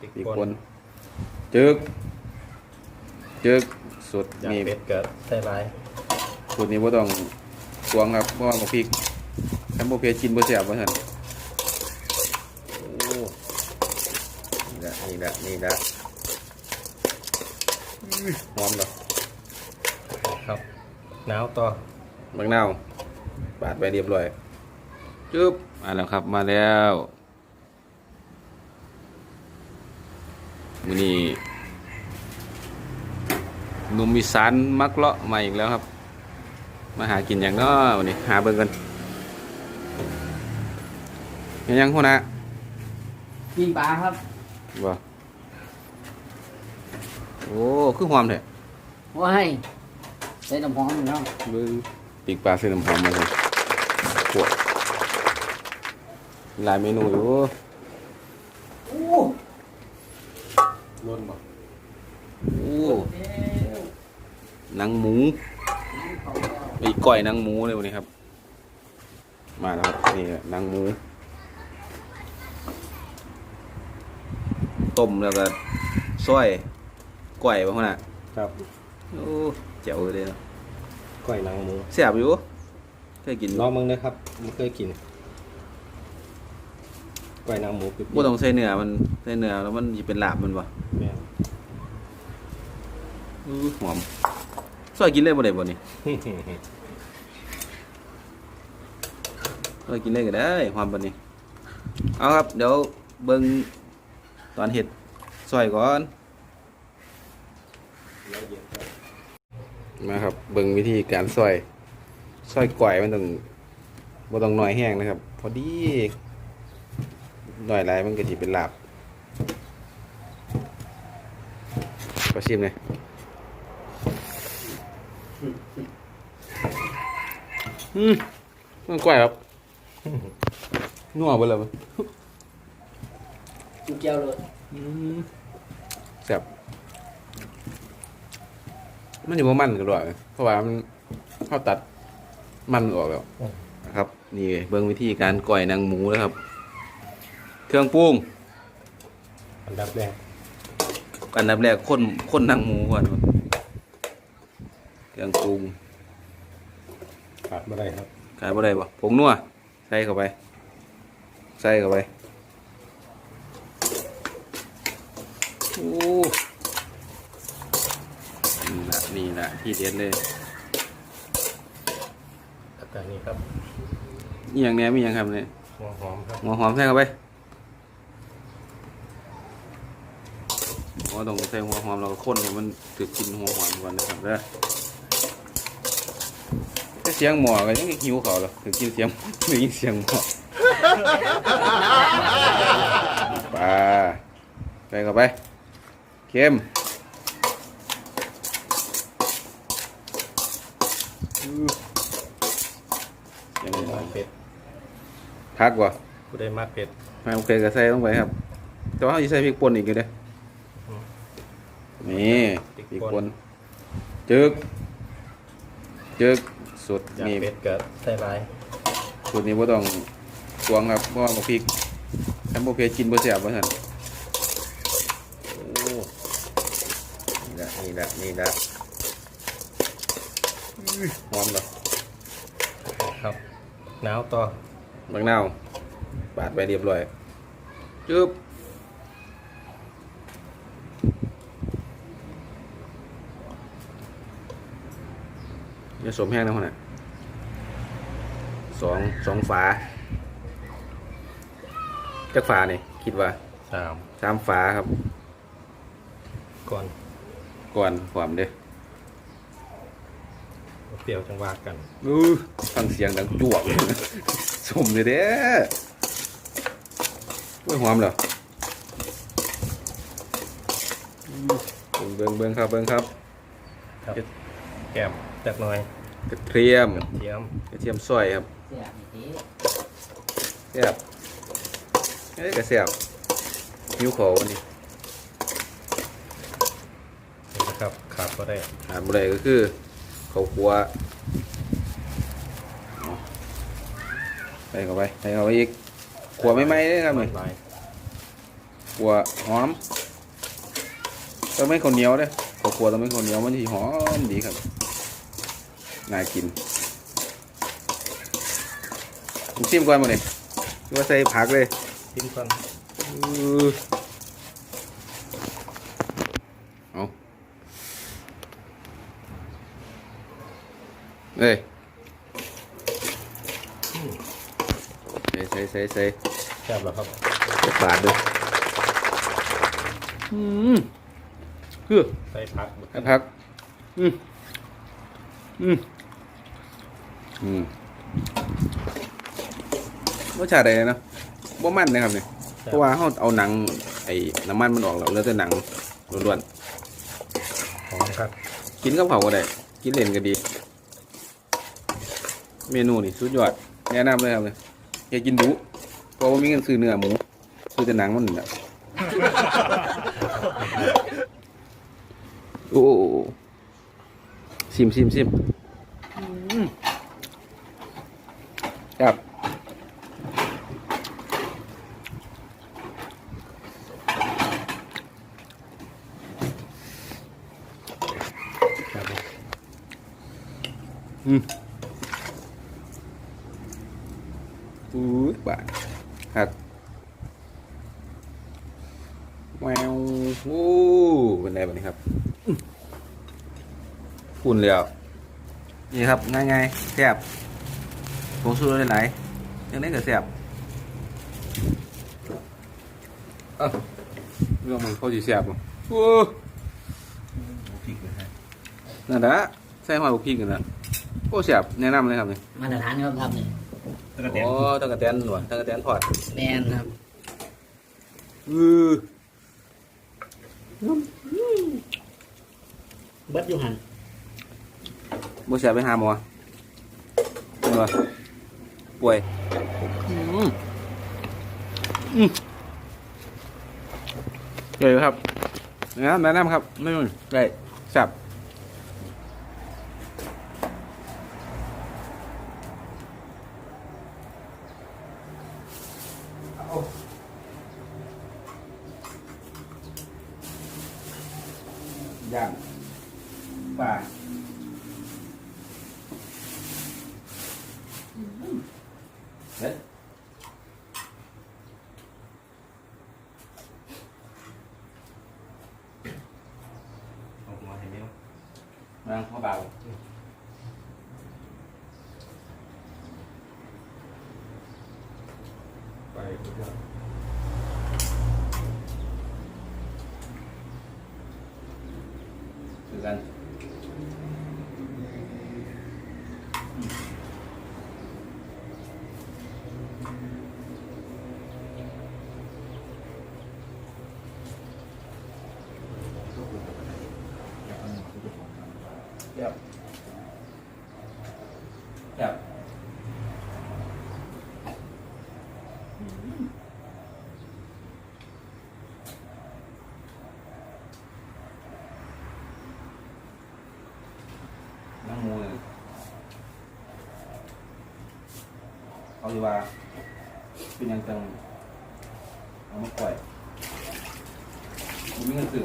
ปีกปนจึกจึกสุดอยากนี่เป็ดเกิดใส่ลายสุดนี้บ่ต้องตวงครับเพราะว่าบ่พริกถ้าบ่เผ็ดกินบ่แซ่บว่าซั่นโอ้นี่ละนี่ละนี่ละอื้อหอมเหรอครับหนาวต่อมะนาวปาดไปเรียบร้อยจึ๊บมาแล้วครับมาแล้ว มื้อนี้หนุ่มอีสานมักเลาะมาอีกแล้วครับ มาหากินอย่างน้อวันนี้หาเบิ่งกันยังยังหัวหน้ายิงปลาครับบ่โอ้คือหอมแท้ว้ายใส่น้ำหอมอยู่เนาะเบิ่งปีกปลาใส่น้ำหอมมาเลยปวดหลายเมนูอยู่ โอ้ ล้นบ่โอ้หนังหมูไอ้ก้อยหนังหมูเลยวันนี้ครับ มาแล้วครับนี่หนังหมูต้มแล้วก็ซอยก้อยบ่พ่อน่ะครับโอ้แจ๋วเลยเนาะก้อยหนังหมูแซ่บอยู่เคยกินลองมึงนะครับไม่เคยกิน ก้อยหนังหมูปิ๊บบ่ต้องใส่เนื้อมันใส่เนื้อแล้วมันสิเป็นลาบมันบ่แม่นอื้อหอมซอยกินเลยบ่ได้บ่นี่ซอยกินเลยก็ได้หอมปานนี้ เอาครับ เดี๋ยวเบิ่งตอนเฮ็ดซอยก่อนมาครับเบิ่งวิธีการซอยซอยก่อยมันต้องบ่ต้องน้อยแห้งนะครับ พอดี น้อยหลายมันก็สิเป็นลาบก็ชิมเลยอืมมันก่อยครับนัวเบ่เลยมันจุกเจียวเลยอืมแซ่บมันอยู่บ่มันกันด้วยเพราะว่ามันเขาตัดมันออกแล้ว นะครับ นี่เบิ่งวิธีการก่อยหนางหมูนะครับ เครื่องปรุงอันดับแรกอันดับแรกคนคนหนางหมูก่อนครับเครื่องปรุงขาดบ่ได้ครับขายบ่ได้บ่ผงนัวใส่เข้าไป ใส่เข้าไปโอ้นี่ละนี่ละที่เด็ดเลยแล้วก็นี่ครับนี่อย่างเนี้ยมีอย่างครับเนี่ยหัวหอมครับหัวหอมใส่เข้าไป อ๋อต้องใส่หัวหอมเราก็คนให้มันถึกกินหัวหอมก่อนนะครับเด้อแต่เสียงหมอก็ยังหิวเขาวหรอถึงกินเสียงถึงยินเสียงหมอปลาใส่เข้าไปเค็มอื้อยังไงมักเป็ดพักว่ะผู้ได้มักเป็ดไม่โอเคก็ใส่ลงไปครับ แต่ว่าเขาจะใส่พริกป่นอีกอยู่เด้อืม นี่พริกพริกป่นป่นจึก จึกสุดอยากนี่เป็ดเกิดใส่ลายสุดนี้บ่ต้องตวงครับเพราะว่าบ่พริกถ้าบ่เผ็ดกินบ่แซ่บว่าซั่นโอ้นี่ละนี่ละนี่ละอื้อหอมเหรอครับหนาวต่อมะนาวปาดไปเรียบร้อยจึ๊บ อย่าสมแห้งนะคนน่ะสองสองฝาจักฝานี่คิดว่าสามสามฝาครับ ก่อนก่อนความเด้เปรี้ยวจังว่ากันอู้ฟังเสียงดังจวกสมเลยเด้โอ้ยหอมเหรออู้เบิ่งเบิ่งเบิ่งครับเบิ่งครับ ครับ แก้มจักหน่อย กระเทียม กระเทียมกระเทียมซอยครับเสียบอีกทีแซ่บเอ้ยกระแซ่บหิวขอวันนี้นี่นะครับขาดบ่ได้ขาดบ่ได้ก็คือข้าวคั่วเอาใส่เข้าไปใส่เข้าไปอีกขัวไม่ไหม้เด้อครับนี่ลายกัวหอมต้องไม่ข้าวเหนียวเด้อข้าวคั่วต้องไม่ข้าวเหนียวมันสิหอมดีครับ น่ากินผมชิมก่อนมาเลยหรือว่าใส่ผักเลยทิ้งก่อนอื้อเอาเอ้ยใส่ใส่ใส่ใส่แซ่บแล้วครับบาทด้วยอืมคือใส่ผักให้พัก อืมอืม อืมรสชาติอะไรเนาะบ่มันนะครับเนี่ยเพราะว่าเขาเอาหนัง ไอ้น้ำมันมันออกแล้วเหลือแต่หนังล้วนหอมครับ ๆกินกับเผาวก็ได้ กินเล่นก็ดี เมนูนี่สุดยอดแนะนำเลยครับเลยอย่ากินดุเพราะว่ามีเงินซื้อเนื้อหมูซื้อแต่หนังมันนี่แหละโอ้โอ้โอ้ซิมซิมซิมอืม ครับครับอืมอุ้ยบาทครับแววโอ้เป็นไรบ้านี้ครับอื้อฝุ่นเลยอะนี่ครับง่ายๆแซ่บ ผงชูรสหลายๆยังได้ก็แซ่บเอ้าเรื่องมันเขาจีแซ่บบ่โอ้พริกนะฮะนั่นแหละใส่หอยบุกพริกกันนะโอ้แซ่บแนะนำเลยครับนี่มาตรฐานครับครับนี่ตะกะเตียนโอ้ตั้งกระแตนหนวดตั้งกระแตนทอดแมนครับอือเบิดอยู่หันบ่แซ่บไปหาหมอเป็นว่า ป่วยอืมอืมเลยครับนะแนะนำครับไม่ยุ่งได้แซ่บย่างปลา เด็ดออกมาเห็นไหมวะมาพ่อเบา ไปครับ คือกัน เยับยับน้ำมูลเอาดีว่า เป็นยังจังเอามาปล่อยมีเงินซื้อ